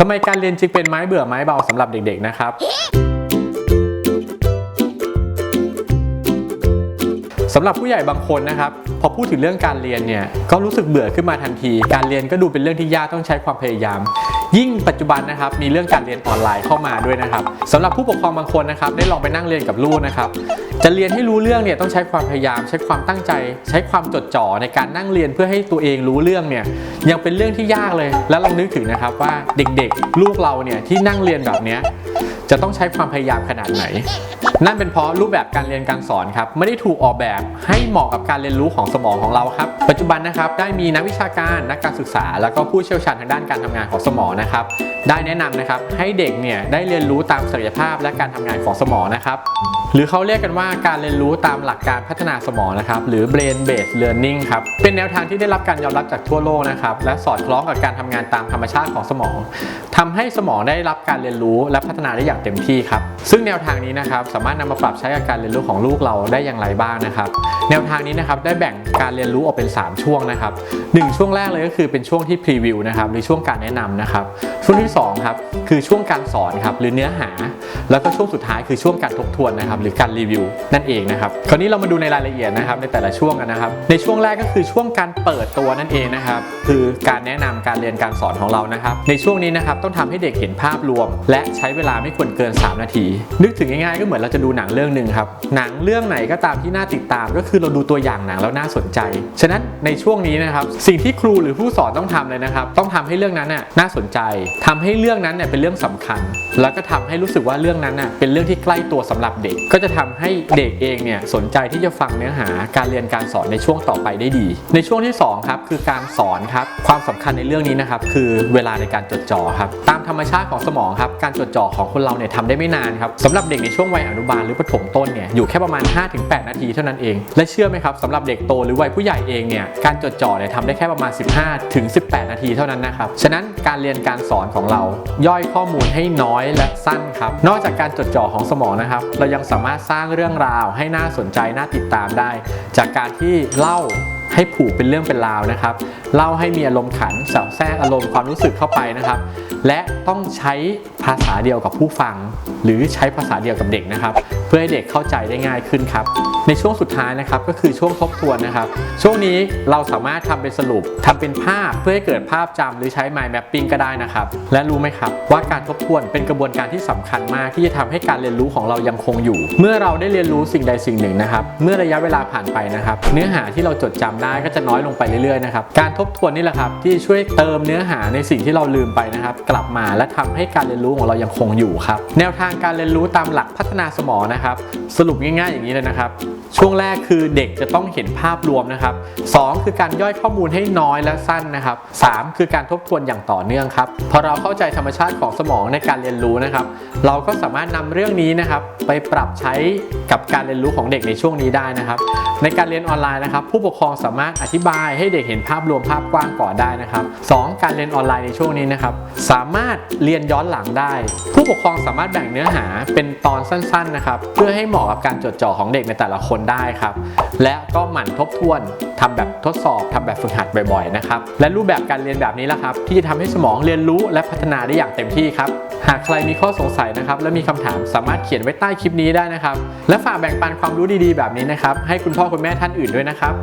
ทำไมการเรียนจึงเป็นไม้เบื่อไม้เบาสำหรับเด็กๆนะครับสำหรับผู้ใหญ่บางคนนะครับ พอพูดถึงเรื่องการเรียนเนี่ยก็รู้สึกเบื่อขึ้นมาทันที การเรียนก็ดูเป็นเรื่องที่ยากต้องใช้ความพยายาม ยิ่งปัจจุบันนะครับมีเรื่องการเรียนออนไลน์เข้ามาด้วยนะครับสำหรับผู้ปกครองบางคนนะครับได้ลองไปนั่งเรียนกับลูกนะครับจะเรียนให้รู้เรื่องเนี่ยต้องใช้ความพยายาม ใช้ความตั้งใจ ใช้ความจดจ่อในการนั่งเรียนเพื่อให้ตัวเองรู้เรื่องเนี่ยยังเป็นเรื่องที่ยากเลย แล้วลองนึกถึงนะครับว่าเด็กๆ ลูกเราเนี่ยที่นั่งเรียนแบบนี้จะต้องใช้ความพยายามขนาดไหน นั่นเป็นเพราะรูปแบบการเรียนการสอนครับไม่ได้ถูกออกแบบให้เหมาะกับการเรียนรู้ของสมองของเราครับปัจจุบันนะครับได้มีนักวิชาการนักการศึกษา แล้วก็ผู้เชี่ยวชาญทางด้านการทำงานของสมองนะครับได้แนะนำนะครับให้เด็กเนี่ยได้เรียนรู้ตามศักยภาพและการทำงานของสมองนะครับหรือเขาเรียกกันว่าการเรียนรู้ตามหลักการพัฒนาสมองนะครับหรือ brain based learning ครับเป็นแนวทางที่ได้รับการยอมรับจากทั่วโลกนะครับและสอดคล้องกับการทำงานตามธรรมชาติของสมองทำให้สมองได้รับการเรียนรู้และพัฒนาได้อย่างเต็มที่ครับซึ่งแนวทางนี้นะครับสามารถนำมาปรับใช้กับการเรียนรู้ของลูกเราได้อย่างไรบ้างนะครับ แนวทางนี้นะครับได้แบ่งการเรียนรู้ออกเป็น 3 ช่วงนะครับหนึ่งช่วงแรกเลยก็คือเป็นช่วงที่พรีวิวนะครับหรือช่วงการแนะนำนะครับช่วงที่สองครับ คือช่วงการสอนครับหรือเนื้อหา แล้วก็ช่วงสุดท้ายคือช่วงการทบทวนนะครับหรือการรีวิวนั่นเองนะครับคราวนี้เรามาดูในรายละเอียดนะครับในแต่ละช่วงกันนะครับ ในช่วงแรกก็คือช่วงการเปิดตัวนั่นเองนะครับคือการแนะนำการเรียนการสอนของเรานะครับ ในช่วงนี้นะครับต้องทำให้เด็กเห็นภาพรวม และใช้เวลาไม่ควรเกิน 3 นาที นึกถึงง่ายๆก็เหมือนเราจะดูหนังเรื่องหนึ่งครับหนังเรื่องไหนก็ตามที่น่าติดตาม ก็คือเราดูตัวอย่างหนังแล้วน่าสนใจ ฉะนั้นในช่วงนี้นะครับสิ่งที่ครูหรือผู้สอนต้องทำเลยนะครับ ต้องทำให้เรื่องนั้นน่ะน่าสนใจทำให้เรื่องนั้นเนี่ยเป็นเรื่องสำคัญ แล้วก็ทำให้รู้สึกว่าเรื่องนั้นน่ะเป็นเรื่องที่ใกล้ตัวสำหรับเด็ก ก็จะทำให้เด็กเองเนี่ยสนใจที่จะฟังเนื้อหาการเรียนการสอนในช่วงต่อไปได้ดี ในช่วงที่สองครับคือการสอนครับความสำคัญในเรื่องนี้นะครับคือเวลาในการจดจ่อครับตามธรรมชาติของสมองครับการจดจ่อของคนเราเนี่ยทำได้ไม่นานครับสำหรับเด็กในช่วงวัยอนุบาลหรือประถมต้นเนี่ยอยู่แค่ประมาณ 5-8 นาทีเท่านั้นเอง และเชื่อไหมครับสำหรับเด็กโตหรือวัยผู้ใหญ่เองเนี่ยการจดจ่อเนี่ยทำได้แค่ประมาณ 15-18 นาทีเท่านั้นนะครับฉะนั้นการเรียนการสอนของเราย่อยข้อมูลให้น้อยและสั้นครับ นอกจากการจดจ่อของสมองนะครับ เรายังสามารถสร้างเรื่องราวให้น่าสนใจน่าติดตามได้ จากการที่เล่าให้ผูกเป็นเรื่องเป็นราวนะครับ เล่าให้มีอารมณ์ขันสอดแทรกอารมณ์ความรู้สึกเข้าไปนะครับ และต้องใช้ภาษาเดียวกับผู้ฟัง หรือใช้ภาษาเดียวกับเด็กนะครับ เพื่อให้เด็กเข้าใจได้ง่ายขึ้นครับ ในช่วงสุดท้ายนะครับก็คือช่วงทบทวนนะครับ ช่วงนี้เราสามารถทำเป็นสรุปทำเป็นภาพเพื่อให้เกิดภาพจำหรือใช้ mind mapping ก็ได้นะครับ และรู้ไหมครับ ว่าการทบทวนเป็นกระบวนการที่สำคัญมากที่จะทำให้การเรียนรู้ของเรายังคงอยู่ เมื่อเราได้เรียนรู้สิ่งใดสิ่งหนึ่งนะครับ เมื่อระยะเวลาผ่านไปนะครับ เนื้อหาที่เราจดจำได้ก็จะน้อยลงไปเรื่อยๆนะครับการทบทวนนี่แหละครับ ที่ช่วยเติมเนื้อหาในสิ่งที่เราลืมไปนะครับ กลับมาและทำให้การเรียนรู้ของเรายังคงอยู่ครับ แนวทางการเรียนรู้ตามหลักพัฒนาสมองนะครับ สรุปง่ายๆอย่างนี้เลยนะครับ ช่วงแรกคือเด็กจะต้องเห็นภาพรวมนะครับ 2 คือการย่อยข้อมูลให้น้อยและสั้นนะครับ 3 คือการทบทวนอย่างต่อเนื่องครับพอเราเข้าใจธรรมชาติของสมองในการเรียนรู้นะครับ เราก็สามารถนำเรื่องนี้นะครับ ไปปรับใช้กับการเรียนรู้ของเด็กในช่วงนี้ได้นะครับ ในการเรียนออนไลน์นะครับ ผู้ปกครองสามารถอธิบายให้เด็กเห็นภาพรวมภาพกว้างก่อนได้นะครับ 2 การเรียนออนไลน์ในช่วงนี้นะครับ สามารถเรียนย้อนหลังได้ ผู้ปกครองสามารถแบ่งเนื้อหาเป็นตอนสั้นๆนะครับ เพื่อให้เหมาะกับการจดจ่อของเด็กในแต่ละคนได้ครับ และก็หมั่นทบทวนทำแบบทดสอบทำแบบฝึกหัดบ่อยๆนะครับ และรูปแบบการเรียนแบบนี้แหละครับ ที่จะทำให้สมองเรียนรู้และพัฒนาได้อย่างเต็มที่ครับ หากใครมีข้อสงสัยนะครับ และมีคำถามสามารถเขียนไว้ใต้คลิปนี้ได้นะครับ และฝากแบ่งปันความรู้ดีๆ แบบนี้นะครับ ให้คุณพ่อคุณแม่ท่านอื่นด้วยนะครับ